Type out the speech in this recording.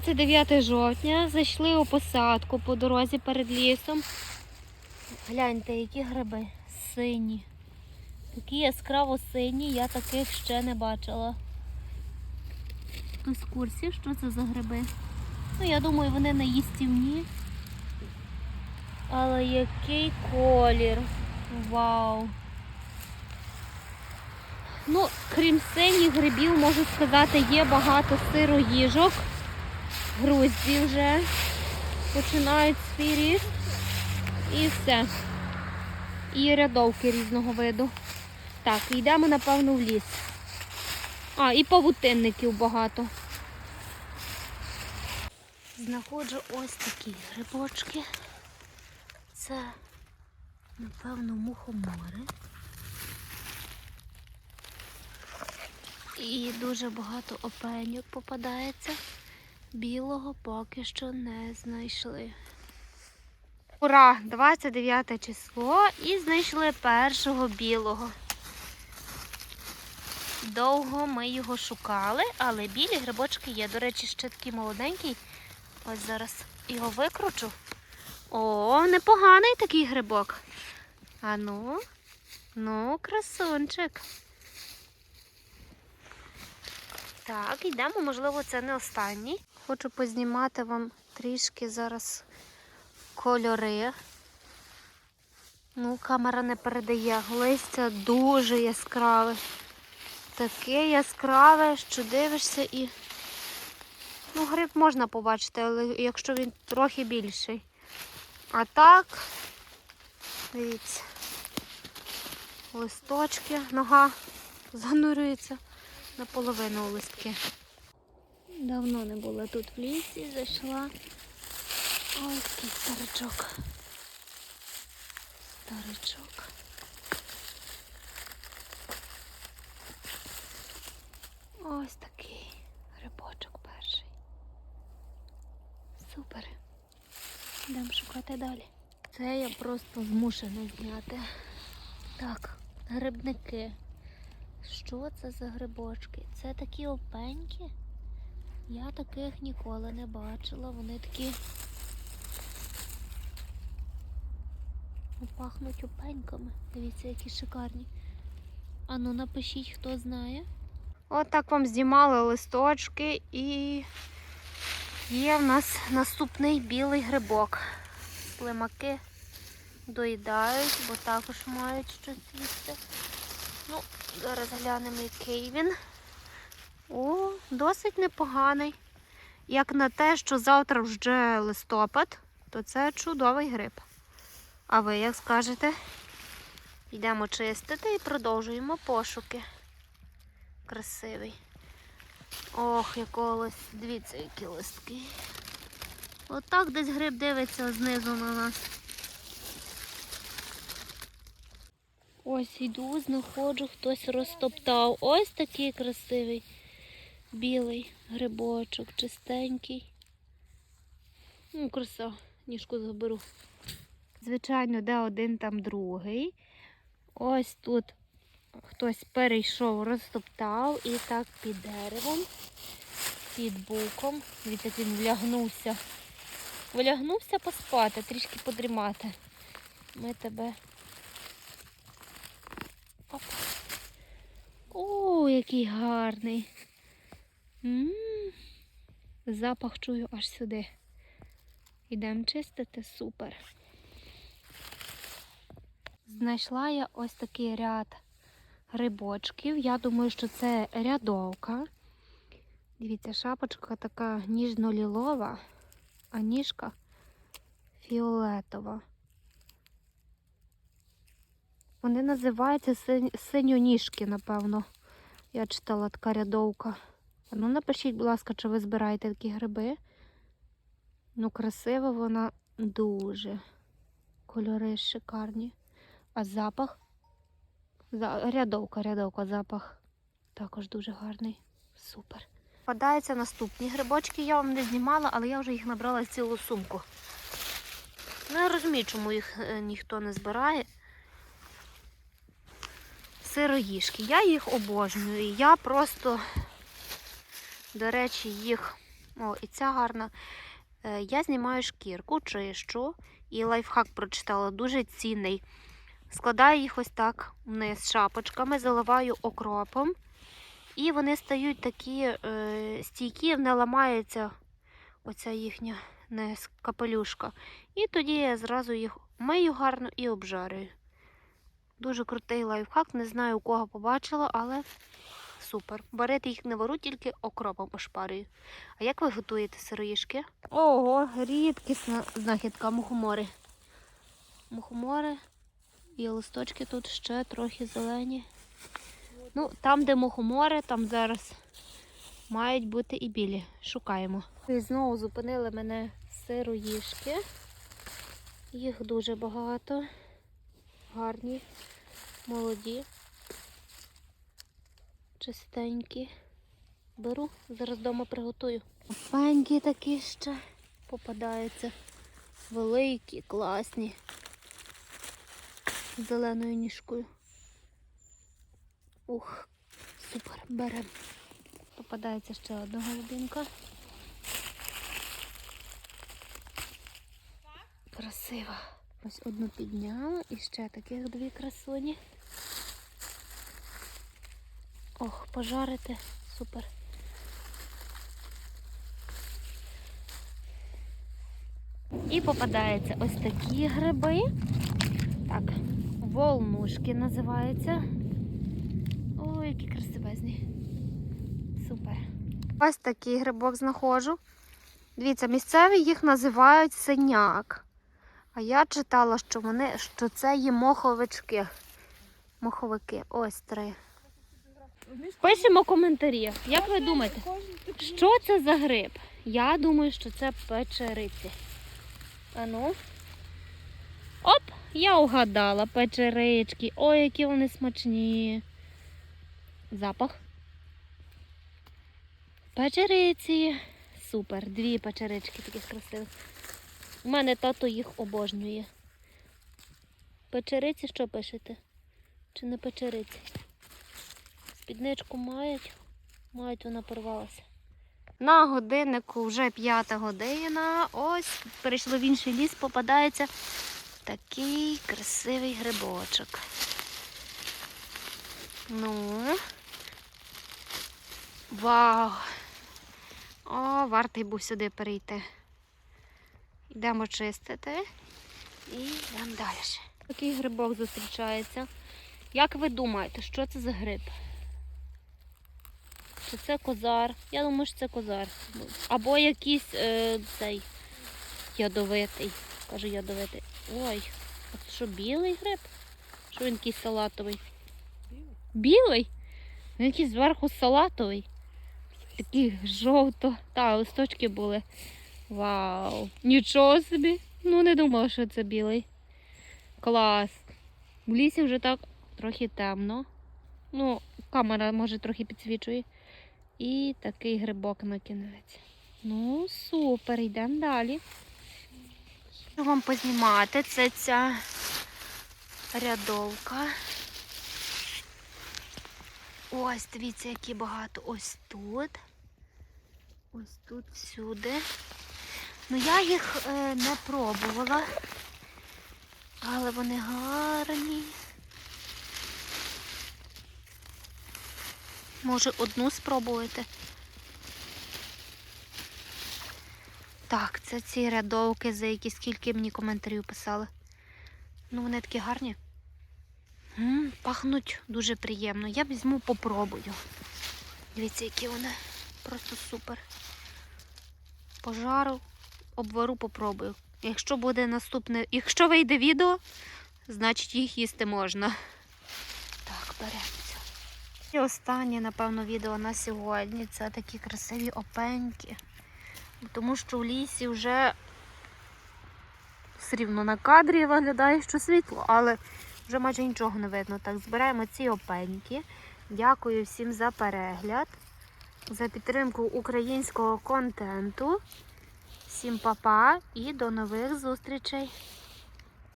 29 жовтня зайшли у посадку по дорозі перед лісом. Гляньте, які гриби сині. Такі яскраво сині, я таких ще не бачила. Хтось в курсі, що це за гриби? Ну, я думаю, вони не їстівні. Але який колір. Вау! Ну, крім синіх грибів, можу сказати, є багато сироїжок. Грузді вже починають свій ріст. І все. І рядовки різного виду. Так, йдемо, напевно, в ліс. А, і павутинників багато. Знаходжу ось такі грибочки. Це, напевно, мухомори. І дуже багато опеньок попадається. Білого поки що не знайшли. Ура! 29 число і знайшли першого білого. Довго ми його шукали, але білі грибочки є. До речі, ще такий молоденький. Ось зараз його викручу. О, непоганий такий грибок. А ну, ну, красунчик. Так, йдемо, можливо, це не останній. Хочу познімати вам трішки зараз кольори. Ну, камера не передає. Листя дуже яскраве. Таке яскраве, що дивишся і. Ну, гриб можна побачити, але якщо він трохи більший. А так, дивіться, листочки, нога занурюється наполовину у листки. Давно не була тут в лісі, зайшла. Ось такий старичок. Старичок. Ось такий грибочок перший. Супер. Йдемо шукати далі. Це я просто змушена зняти. Так, грибники. Що це за грибочки? Це такі опеньки? Я таких ніколи не бачила. Вони такі Ну, пахнуть опеньками. Дивіться, які шикарні. Ану, напишіть, хто знає. От так вам знімали листочки і є в нас наступний білий грибок. Слимаки доїдають, бо також мають щось їсти. Ну, зараз глянемо, який він. О, досить непоганий. Як на те, що завтра вже листопад, то це чудовий гриб. А ви як скажете? Йдемо чистити і продовжуємо пошуки. Красивий. Ох, якого лист. Дивіться, які листки. Отак десь гриб дивиться знизу на нас. Ось йду, знаходжу, хтось розтоптав. Ось такий красивий білий грибочок, чистенький. Ну, краса, ніжку заберу. Звичайно, де один, там другий. Ось тут хтось перейшов, розтоптав і так під деревом, під буком. Як він влягнувся. Влягнувся поспати, трішки подрімати. Ми тебе. Оп. О, який гарний. М Запах чую аж сюди. Ідемо чистити, супер. Знайшла я ось такий ряд грибочків. Я думаю, що це рядовка. Дивіться, шапочка така ніжно-лілова, а ніжка фіолетова. Вони називаються синь- синьоніжки, напевно. Я читала така рядовка. Ну, напишіть, будь ласка, чи ви збираєте такі гриби. Ну, красива вона дуже. Кольори шикарні. А запах? За... Рядовка, рядовка, запах також дуже гарний. Супер. Впадаються наступні грибочки. Я вам не знімала, але я вже їх набрала цілу сумку. Ну, я розумію, чому їх е, ніхто не збирає. Сироїшки. Я їх обожнюю. Я просто, до речі, їх О, і ця гарна. Е, Я знімаю шкірку, чищу, і лайфхак прочитала дуже цінний. Складаю їх ось так вниз шапочками, заливаю окропом. І вони стають такі е, стійкі, не ламається оця їхня низ, капелюшка. І тоді я зразу їх мию гарно і обжарюю. Дуже крутий лайфхак, не знаю у кого побачила, але супер. Варити їх не вару, тільки окропом ошпарюю. А як ви готуєте сироїшки? Ого, рідкісна знахідка мухомори. Мухомори і листочки тут ще трохи зелені. Ну, там, де мухомори, там зараз мають бути і білі. Шукаємо. І знову зупинили мене сироїшки. Їх дуже багато. Гарні, молоді, чистенькі. Беру, зараз вдома приготую. Пенькі такі ще попадаються. Великі, класні. З зеленою ніжкою. Ух, супер, беремо. Попадається ще одна голубинка. Красива. Ось одну підняла і ще таких дві красуні. Ох, пожарити. Супер. І попадаються ось такі гриби. Так, волнушки називаються. Ой, які красивезні. Супер. Ось такий грибок знаходжу. Дивіться, місцеві їх називають синяк. А я читала, що вони, що це є моховички. Моховики. Ось три. Пишемо коментарі. Як ви думаєте, що це за гриб? Я думаю, що це печериці. Ану. Оп, я угадала печерички. Ой, які вони смачні. Запах. Печериці. Супер. Дві печерички таких красивих. У мене тато їх обожнює. Печериці що пишете? Чи не печериці? Спідничку мають. Мають, вона порвалася. На годиннику вже п'ята година. Ось перейшли в інший ліс, попадається такий красивий грибочок. Ну. Вау! О, вартий був сюди перейти. Йдемо чистити і йдемо далі. Такий грибок зустрічається. Як ви думаєте, що це за гриб? Чи це козар? Я думаю, що це козар. Або якийсь е, цей ядовитий. Кажу ядовитий. Ой, а це що білий гриб? Що він якийсь салатовий? Білий? Він якийсь зверху салатовий. Такий жовто. Та, листочки були. Вау! Нічого собі. Ну не думала, що це білий. Клас. В лісі вже так трохи темно. Ну, камера може трохи підсвічує. І такий грибок на кінець. Ну, супер, йдемо далі. Хочу вам познімати. Це ця рядовка. Ось, дивіться, які багато. Ось тут. Ось тут всюди. Ну, я їх е, не пробувала, але вони гарні. Може одну спробуєте? Так, це ці рядовки, за які скільки мені коментарів писали. Ну, вони такі гарні. М, пахнуть дуже приємно. Я візьму, попробую. Дивіться, які вони. Просто супер. Пожару, обвару, попробую. Якщо буде наступне, якщо вийде відео, значить їх їсти можна. Так, беремося. І останнє, напевно, відео на сьогодні. Це такі красиві опеньки. Тому що в лісі вже все рівно на кадрі виглядає, що світло, але вже майже нічого не видно. Так, збираємо ці опеньки. Дякую всім за перегляд, за підтримку українського контенту. Всім па-па і до нових зустрічей!